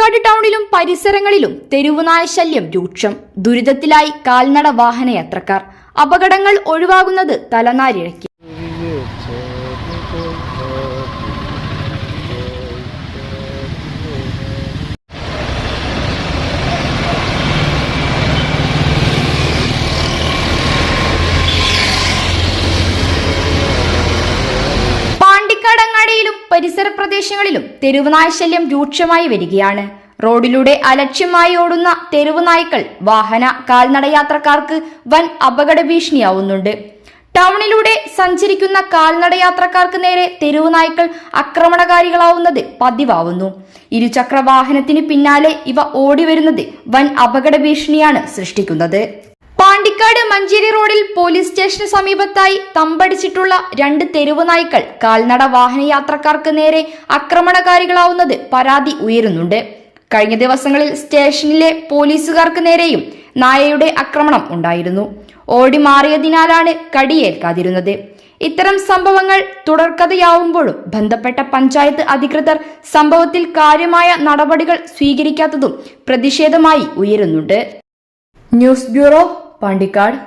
പാണ്ടിക്കാട് ടൗണിലും പരിസരങ്ങളിലും തെരുവുനായ ശല്യം രൂക്ഷം. ദുരിതത്തിലായി കാൽനട വാഹനയാത്രക്കാർ. അപകടങ്ങൾ ഒഴിവാകുന്നത് തലനാരിഴയ്ക്ക് പരിസര പ്രദേശങ്ങളിലും തെരുവുനായ ശല്യം രൂക്ഷമായി വരികയാണ്. റോഡിലൂടെ അലക്ഷ്യമായി ഓടുന്ന തെരുവുനായ്ക്കൾ വാഹന കാൽനട യാത്രക്കാർക്ക് വൻ അപകട ഭീഷണിയാവുന്നുണ്ട്. ടൗണിലൂടെ സഞ്ചരിക്കുന്ന കാൽനടയാത്രക്കാർക്ക് നേരെ തെരുവുനായ്ക്കൾ ആക്രമണകാരികളാവുന്നത് പതിവാവുന്നു. ഇരുചക്ര വാഹനത്തിന് പിന്നാലെ ഇവ ഓടിവരുന്നത് വൻ അപകട ഭീഷണിയാണ് സൃഷ്ടിക്കുന്നത്. പാണ്ടിക്കാട് മഞ്ചേരി റോഡിൽ പോലീസ് സ്റ്റേഷന് സമീപത്തായി തമ്പടിച്ചിട്ടുള്ള രണ്ട് തെരുവ് നായ്ക്കൾ കാൽനട യാത്രക്കാർക്ക് നേരെ ആക്രമണകാരികളാവുന്നത് പരാതി ഉയരുന്നുണ്ട്. കഴിഞ്ഞ ദിവസങ്ങളിൽ സ്റ്റേഷനിലെ പോലീസുകാർക്ക് നേരെയും നായയുടെ ആക്രമണം ഉണ്ടായിരുന്നു. ഓടി മാറിയതിനാലാണ് കടിയേൽക്കാതിരുന്നത്. ഇത്തരം സംഭവങ്ങൾ തുടർക്കഥയാവുമ്പോഴും ബന്ധപ്പെട്ട പഞ്ചായത്ത് അധികൃതർ സംഭവത്തിൽ കാര്യമായ നടപടികൾ സ്വീകരിക്കാത്തതും പ്രതിഷേധമായി ഉയരുന്നുണ്ട്. News bureau Pandikkad